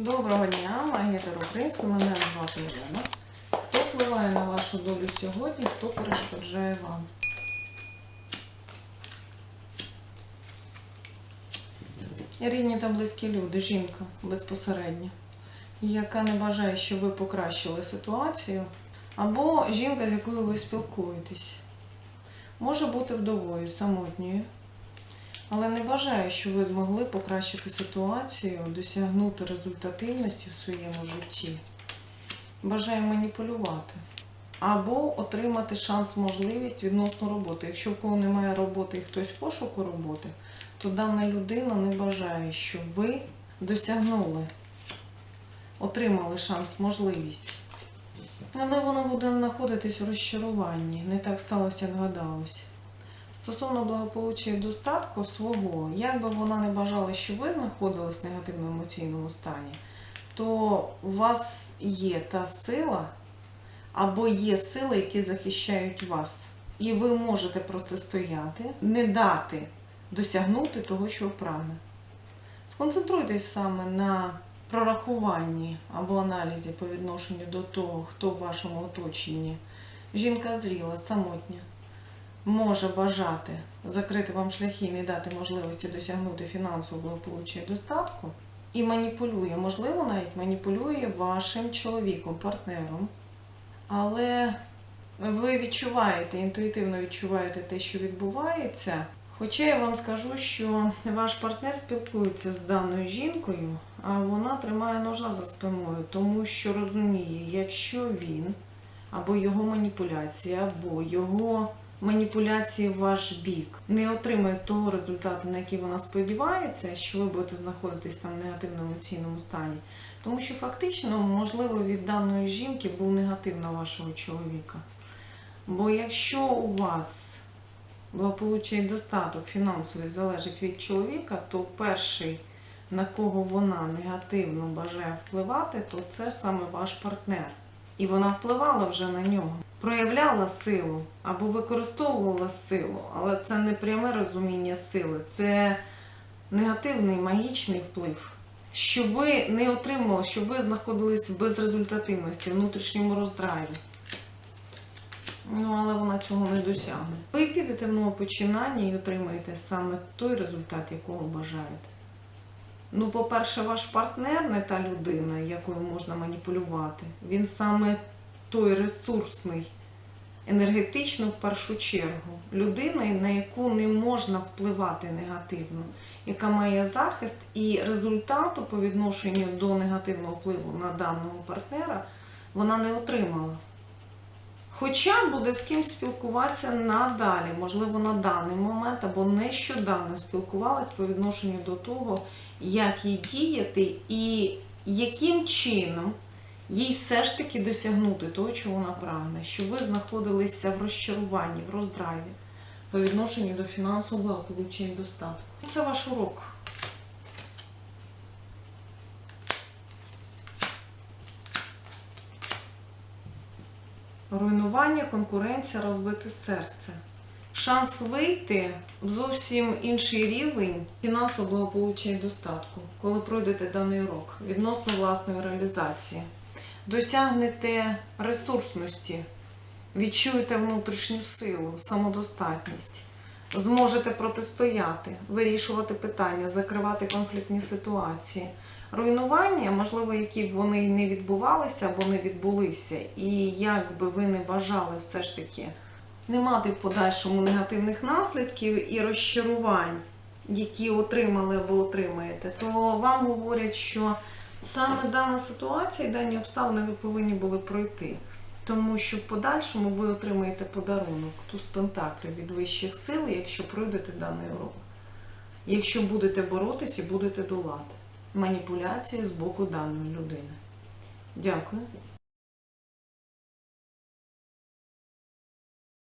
Доброго дня, магія Українська, мене звати Ірина. Хто впливає на вашу долю сьогодні, хто перешкоджає вам? Рідні та близькі люди, жінка безпосередньо, яка не бажає, щоб ви покращили ситуацію, або жінка, з якою ви спілкуєтесь. Може бути вдовою, самотньою, але не бажає, щоб ви змогли покращити ситуацію, досягнути результативності в своєму житті. Бажає маніпулювати. Або отримати шанс, можливість відносно роботи. Якщо в кого немає роботи і хтось в пошуку роботи, то дана людина не бажає, щоб ви досягнули, отримали шанс, можливість. Але вона буде знаходитись в розчаруванні. Не так сталося, як гадалось. Стосовно благополуччя і достатку свого, як би вона не бажала, щоб ви знаходились в негативному емоційному стані, то у вас є та сила, або є сили, які захищають вас. І ви можете протистояти, не дати досягнути того, що прагне. Сконцентруйтесь саме на прорахуванні або аналізі по відношенню до того, хто в вашому оточенні. Жінка зріла, самотня може бажати закрити вам шляхи і дати можливості досягнути фінансового і достатку, і маніпулює, можливо, навіть маніпулює вашим чоловіком, партнером. Але ви відчуваєте, інтуїтивно відчуваєте те, що відбувається. Хоча я вам скажу, що ваш партнер спілкується з даною жінкою, а вона тримає ножа за спиною, тому що розуміє, якщо він або його маніпуляції, або його маніпуляції в ваш бік не отримає того результату, на який вона сподівається, що ви будете знаходитись там в негативному емоційному стані. Тому що фактично, можливо, від даної жінки був негатив на вашого чоловіка. Бо якщо у вас благополуччя і достаток фінансовий залежить від чоловіка, то перший, на кого вона негативно бажає впливати, то це саме ваш партнер. І вона впливала вже на нього, проявляла силу або використовувала силу, але це не пряме розуміння сили, це негативний магічний вплив. Щоб ви не отримували, щоб ви знаходились в безрезультативності, внутрішньому роздраві. Ну, але вона цього не досягне. Ви підете в нове починання і отримаєте саме той результат, якого бажаєте. Ну, по-перше, ваш партнер не та людина, якою можна маніпулювати. Він саме той ресурсний, енергетично в першу чергу. Людина, на яку не можна впливати негативно, яка має захист і результату по відношенню до негативного впливу на даного партнера вона не отримала. Хоча буде з ким спілкуватися надалі, можливо, на даний момент або нещодавно спілкувалась по відношенню до того, як їй діяти і яким чином їй все ж таки досягнути того, чого вона прагне, щоб ви знаходилися в розчаруванні, в роздраві по відношенню до фінансового благополуччя і достатку. Це ваш урок. Руйнування, конкуренція, розбите серце. Шанс вийти в зовсім інший рівень фінансового благополуччя і достатку, коли пройдете даний урок відносно власної реалізації. Досягнете ресурсності, відчуєте внутрішню силу, самодостатність, зможете протистояти, вирішувати питання, закривати конфліктні ситуації. Руйнування, можливо, які б вони не відбувалися або не відбулися, і як би ви не бажали все ж таки не мати в подальшому негативних наслідків і розчарувань, які отримали або отримаєте, то вам говорять, що саме дана ситуація і дані обставини ви повинні були пройти. Тому що в подальшому ви отримаєте подарунок туз пентаклів від вищих сил, якщо пройдете даний урок. Якщо будете боротися і будете долати маніпуляції з боку даної людини. Дякую.